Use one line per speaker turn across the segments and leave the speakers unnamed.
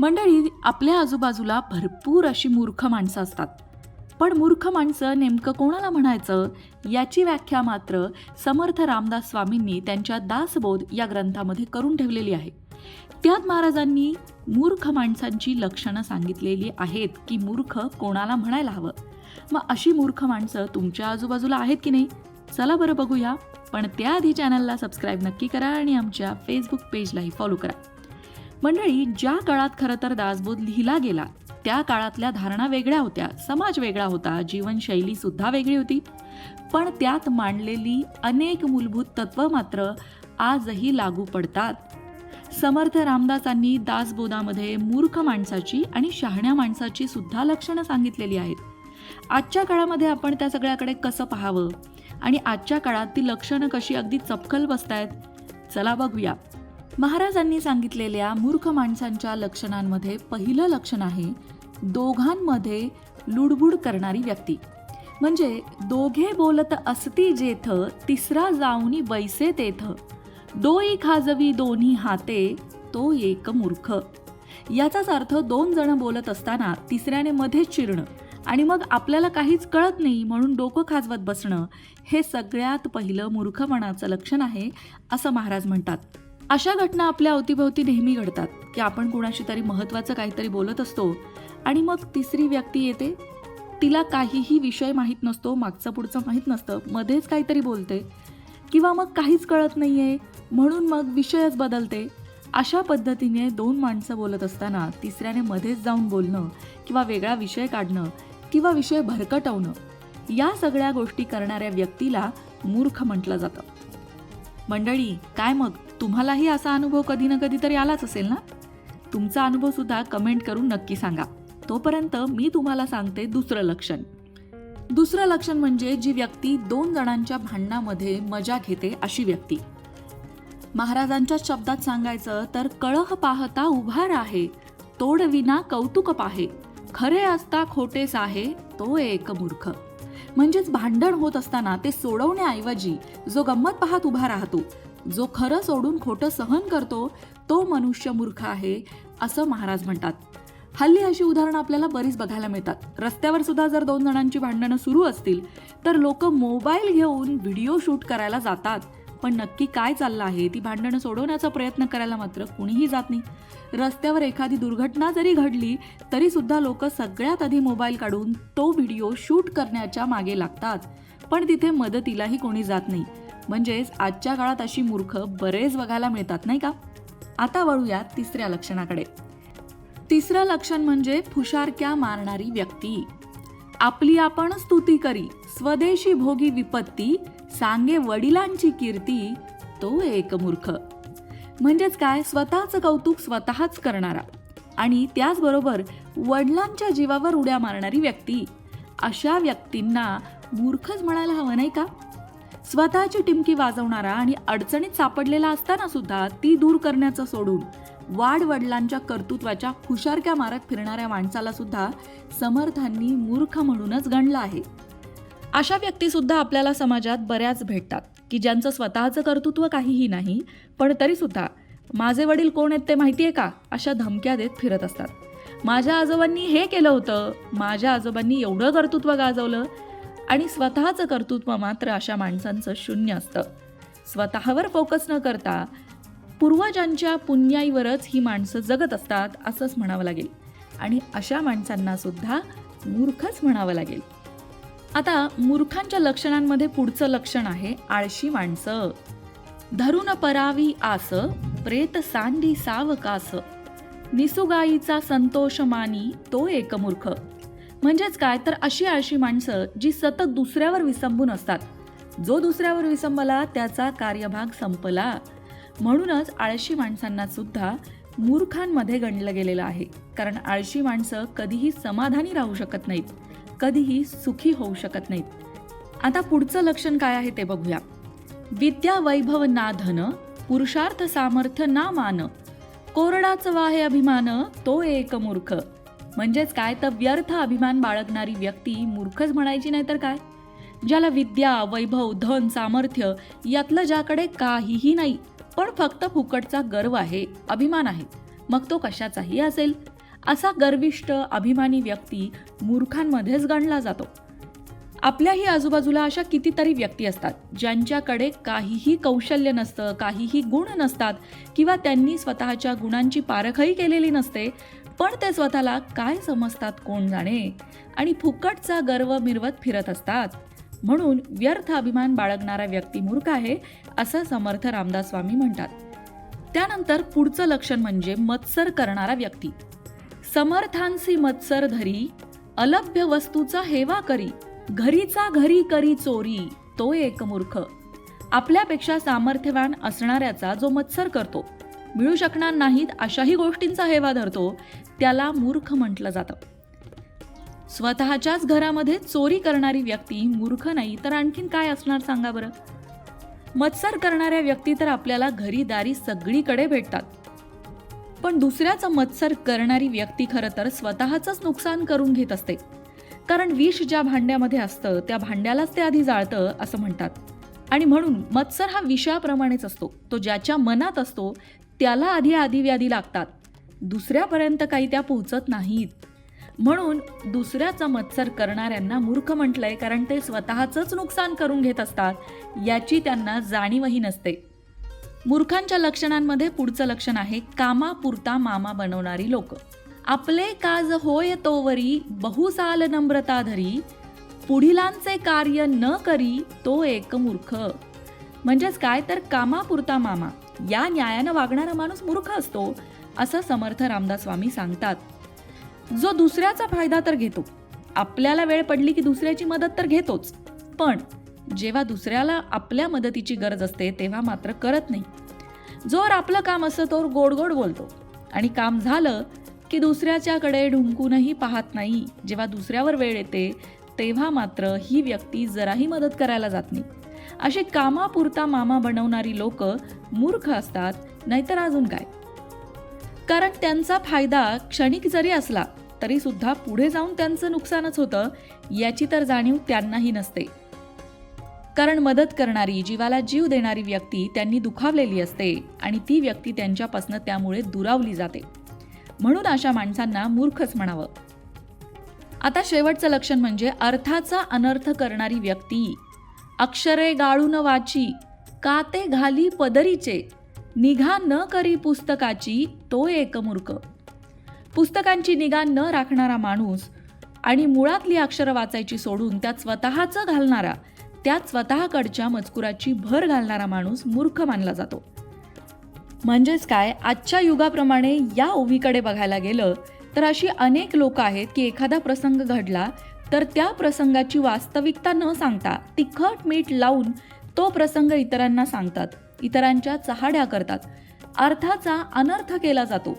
मंडळी आपल्या आजूबाजूला भरपूर अशी मूर्ख माणसं असतात. पण मूर्ख माणसं नेमकं कोणाला म्हणायचं? याची व्याख्या मात्र समर्थ रामदास स्वामींनी त्यांच्या दासबोध या ग्रंथामध्ये करून ठेवलेली आहे. त्यात महाराजांनी मूर्ख माणसांची लक्षणं सांगितलेली आहेत की मूर्ख कोणाला म्हणायला हवं? मग अशी मूर्ख माणसं तुमच्या आजूबाजूला आहेत की नाही? चला बरं बघूया. पण त्याआधी चॅनलला सबस्क्राईब नक्की करा आणि आमच्या फेसबुक पेजलाही फॉलो करा. मंडळी ज्या काळात खरं तर दासबोध लिहिला गेला त्या काळातल्या धारणा वेगळ्या होत्या समाज वेगळा होता जीवनशैली सुद्धा वेगळी होती. पण त्यात मांडलेली अनेक मूलभूत तत्व मात्र आजही लागू पडतात. समर्थ रामदासांनी दासबोधामध्ये मूर्ख माणसाची आणि शहाण्या माणसाची सुद्धा लक्षणं सांगितलेली आहेत. आजच्या काळामध्ये आपण त्या सगळ्याकडे कसं पाहावं? आणि आजच्या काळात ती लक्षणं कशी अगदी चपखल बसतायत? चला बघूया. महाराजांनी सांगितलेल्या मूर्ख माणसांच्या लक्षणांमध्ये पहिलं लक्षण आहे दोघांमध्ये लुडबुड करणारी व्यक्ती. म्हणजे दोघे बोलत असती जेथ तिसरा जाऊनी बैसे तेथ. डोई खाजवी दोन्ही हाते तो एक मूर्ख. याचाच अर्थ दोन जण बोलत असताना तिसऱ्याने मध्येच चिरणं आणि मग आपल्याला काहीच कळत नाही म्हणून डोकं खाजवत बसणं हे सगळ्यात पहिलं मूर्खपणाचं लक्षण आहे असं महाराज म्हणतात. अशा घटना आपल्या अवतीभोवती नेहमी घडतात की आपण कोणाशी तरी महत्त्वाचं काहीतरी बोलत असतो आणि मग तिसरी व्यक्ती येते. तिला काहीही विषय माहीत नसतो मागचं पुढचं माहीत नसतं मध्येच काहीतरी बोलते. किंवा मग काहीच कळत नाही आहे म्हणून मग विषयच बदलते. अशा पद्धतीने दोन माणसं बोलत असताना तिसऱ्याने मध्येच जाऊन बोलणं किंवा वेगळा विषय काढणं किंवा विषय भरकटवणं या सगळ्या गोष्टी करणाऱ्या व्यक्तीला मूर्ख म्हटलं जातं. मंडळी काय मग? तुम्हालाही असा अनुभव कधी ना कधी तरी आलाच असेल ना? तुमचा अनुभव सुद्धा कमेंट करून नक्की सांगा. तोपर्यंत मी तुम्हाला सांगते दुसरं लक्षण. दुसरं लक्षण म्हणजे जी व्यक्ती दोन जणांच्या भांडणामध्ये मजा घेते अशी व्यक्ती. महाराजांच्या शब्दात सांगायचं तर कळह पाहता उभार आहे तोडविना कौतुक पाहे. खरे असता खोटेस आहे तो एक मूर्ख. म्हणजेच भांडण होत असताना ते सोडवण्याऐवजी जो गंमत पाहत उभा राहतो जो खरं सोडून खोटं सहन करतो तो मनुष्य मूर्ख आहे असं महाराज म्हणतात. हल्ली अशी उदाहरणं आपल्याला बरीच बघायला मिळतात. रस्त्यावर सुद्धा जर दोन जणांची भांडणं सुरू असतील तर लोक मोबाईल घेऊन व्हिडिओ शूट करायला जातात. पण नक्की काय चाललं आहे ती भांडणं सोडवण्याचा प्रयत्न करायला मात्र कुणीही जात नाही. रस्त्यावर एखादी दुर्घटना जरी घडली तरी सुद्धा लोक सगळ्यात आधी मोबाईल काढून तो व्हिडिओ शूट करण्याच्या मागे लागतात. पण तिथे मदतीलाही कोणी जात नाही. म्हणजेच आजच्या काळात अशी मूर्ख बरेच बघायला मिळतात नाही का? आता वळूया तिसऱ्या लक्षणाकडे. तिसरं लक्षण म्हणजे फुशारक्या मारणारी व्यक्ती. आपली आपण स्तुती करी स्वदेशी भोगी विपत्ती सांगे वडिलांची कीर्ती तो एक मूर्ख. म्हणजेच काय? स्वतःचं कौतुक स्वतःच करणारा. आणि त्याचबरोबर वडिलांच्या जीवावर उड्या मारणारी व्यक्ती. अशा व्यक्तींना मूर्खच म्हणायला हवं नाही का? स्वतःची टिमकी वाजवणारा आणि अडचणीत सापडलेला असताना सुद्धा ती दूर करण्याचं सोडून वाढ वडिलांच्या कर्तृत्वाच्या हुशारक्या मारत फिरणाऱ्या माणसाला सुद्धा समर्थांनी मूर्ख म्हणूनच गणलं आहे. अशा व्यक्तीसुद्धा आपल्याला समाजात बऱ्याच भेटतात की ज्यांचं स्वतःचं कर्तृत्व काहीही नाही पण तरीसुद्धा माझे वडील कोण आहेत ते माहिती आहे का? अशा धमक्या देत फिरत असतात. माझ्या आजोबांनी हे केलं होतं. माझ्या आजोबांनी एवढं कर्तृत्व गाजवलं. आणि स्वतःचं कर्तृत्व मात्र अशा माणसांचं शून्य असतं. स्वतःवर फोकस न करता पूर्वजांच्या पुण्याईवरच ही माणसं जगत असतात असंच म्हणावं लागेल. आणि अशा माणसांनासुद्धा मूर्खच म्हणावं लागेल. आता मूर्खांच्या लक्षणांमध्ये पुढचं लक्षण आहे आळशी माणसं. धरून परावी आस प्रेत सांडी सावकास. निसुगाईचा संतोष मानी तो एक मूर्ख. म्हणजेच काय? तर अशी आळशी माणसं जी सतत दुसऱ्यावर विसंबून असतात. जो दुसऱ्यावर विसंबला त्याचा कार्यभाग संपला. म्हणूनच आळशी माणसांना सुद्धा मूर्खांमध्ये गणलं गेलेलं आहे. कारण आळशी माणसं कधीही समाधानी राहू शकत नाहीत. कधीही सुखी होऊ शकत नाहीत. आता पुढचं लक्षण काय आहे ते बघूया. विद्या वैभव ना धन पुरुषार्थ सामर्थ्य ना मान कोरडाच वाहे अभिमान तो एक मूर्ख. म्हणजेच काय तर व्यर्थ अभिमान बाळगणारी व्यक्ती मूर्खच म्हणायची नाही तर काय? ज्याला विद्या वैभव धन सामर्थ्य यातलं ज्याकडे काहीही नाही पण फक्त फुकटचा गर्व आहे अभिमान आहे. मग तो कशाचाही असेल? असा गर्विष्ट अभिमानी व्यक्ती मूर्खांमध्येच गणला जातो. आपल्याही आजूबाजूला अशा कितीतरी व्यक्ती असतात ज्यांच्याकडे काहीही कौशल्य नसतं काहीही गुण नसतात किंवा त्यांनी स्वतःच्या गुणांची पारखही केलेली नसते पण ते स्वतःला काय समजतात कोण जाणे? आणि फुकटचा गर्व मिरवत फिरत असतात. म्हणून व्यर्थ अभिमान बाळगणारा व्यक्ती मूर्ख आहे असं समर्थ रामदास स्वामी म्हणतात. त्यानंतर पुढचं लक्षण म्हणजे मत्सर करणारा व्यक्ती. समर्थांसी मत्सर धरी अलभ्य वस्तूचा हेवा करी घरीचा घरी करी चोरी तो एक मूर्ख. आपल्यापेक्षा सामर्थ्यवान असणाऱ्याचा जो मत्सर करतो मिळू शकणार नाहीत अशाही गोष्टींचा हेवा धरतो त्याला मूर्ख म्हटलं जातं. स्वतःच्याच घरामध्ये चोरी करणारी व्यक्ती मूर्ख नाही तर आणखीन काय असणार सांगा बरं? मत्सर करणाऱ्या व्यक्ती तर आपल्याला घरी दारी सगळीकडे भेटतात. पण दुसऱ्याचं मत्सर करणारी व्यक्ती खरं तर स्वतःचंच नुकसान करून घेत असते. कारण विष ज्या भांड्यामध्ये असतं त्या भांड्यालाच ते आधी जाळतं असं म्हणतात. आणि म्हणून मत्सर हा विषयाप्रमाणेच असतो. तो ज्याच्या मनात असतो त्याला आधी आधी व्याधी लागतात. दुसऱ्यापर्यंत काही त्या पोहोचत नाहीत. म्हणून दुसऱ्याचा मत्सर करणाऱ्यांना मूर्ख म्हटलंय कारण ते स्वतःचंच नुकसान करून घेत असतात याची त्यांना जाणीवही नसते. मूर्खांच्या लक्षणांमध्ये पुढचं लक्षण आहे कामापुरता मामा बनवणारी लोक. आपले काज होय तोवरी बहुसाल नम्रता धरी पुढिलांचे कार्य न करी तो एक मूर्ख. म्हणजेच काय? तर कामापुरता मामा. या न्यायानं वागणारा माणूस मूर्ख असतो असं समर्थ रामदास स्वामी सांगतात. जो दुसऱ्याचा फायदा तर घेतो. आपल्याला वेळ पडली की दुसऱ्याची मदत तर घेतोच. पण जेव्हा दुसऱ्याला आपल्या मदतीची गरज असते तेव्हा मात्र करत नाही. जोर आपलं काम असतं तोवर गोड गोड बोलतो. आणि काम झालं की दुसऱ्याच्याकडे ढुंकूनही पाहत नाही. जेव्हा दुसऱ्यावर वेळ येते तेव्हा मात्र ही व्यक्ती जराही मदत करायला जात नाही. अशी कामापुरता मामा बनवणारी लोक मूर्ख असतात नाहीतर अजून काय. कारण त्यांचा फायदा क्षणिक जरी असला तरी सुद्धा पुढे जाऊन त्यांचं नुकसानच होतं याची तर जाणीव त्यांनाही नसते. कारण मदत करणारी जीवाला जीव देणारी व्यक्ती त्यांनी दुखावलेली असते आणि ती व्यक्ती त्यांच्यापासून त्यामुळे दुरावली जाते. म्हणून अशा माणसांना मूर्खच म्हणावं. आता शेवटचं लक्षण म्हणजे अर्थाचा अनर्थ करणारी व्यक्ती. अक्षरे गाळून वाची काते घाली पदरीचे निघा न करी पुस्तकाची तो एक मूर्ख. पुस्तकांची निगा न राखणारा माणूस आणि मुळातली अक्षरं वाचायची सोडून त्यात स्वतःचं घालणारा त्यात स्वतःकडच्या मजकुराची भर घालणारा माणूस मूर्ख मानला जातो. म्हणजेच काय? आजच्या युगाप्रमाणे या ओवीकडे बघायला गेलं तर अशी अनेक लोक आहेत की एखादा प्रसंग घडला तर त्या प्रसंगाची वास्तविकता न सांगता तिखट मीठ लावून तो प्रसंग इतरांना सांगतात. इतरांच्या चहाड्या करतात. अर्थाचा अनर्थ केला जातो.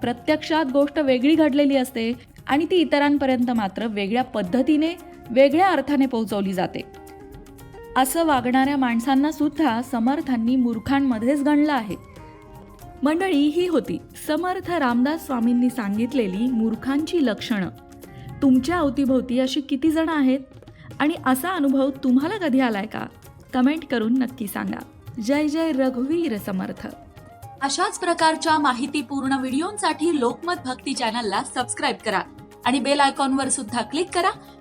प्रत्यक्षात गोष्ट वेगळी घडलेली असते आणि ती इतरांपर्यंत मात्र वेगळ्या पद्धतीने वेगळ्या अर्थाने पोहोचवली जाते. असं वागणाऱ्या माणसांना सुद्धा समर्थांनी मूर्खांमध्येच गणलं आहे. मंडळी ही होती समर्थ रामदास स्वामींनी सांगितलेली मूर्खांची लक्षणं. तुमच्या अवतीभोवती अशी किती जण आहेत? आणि असा अनुभव तुम्हाला कधी आलाय का? कमेंट करून नक्की सांगा. जय जय रघुवीर समर्थ. अशाच प्रकारच्या माहितीपूर्ण व्हिडिओंसाठी लोकमत भक्ती चॅनलला सबस्क्राईब करा आणि बेल आयकॉनवर सुद्धा क्लिक करा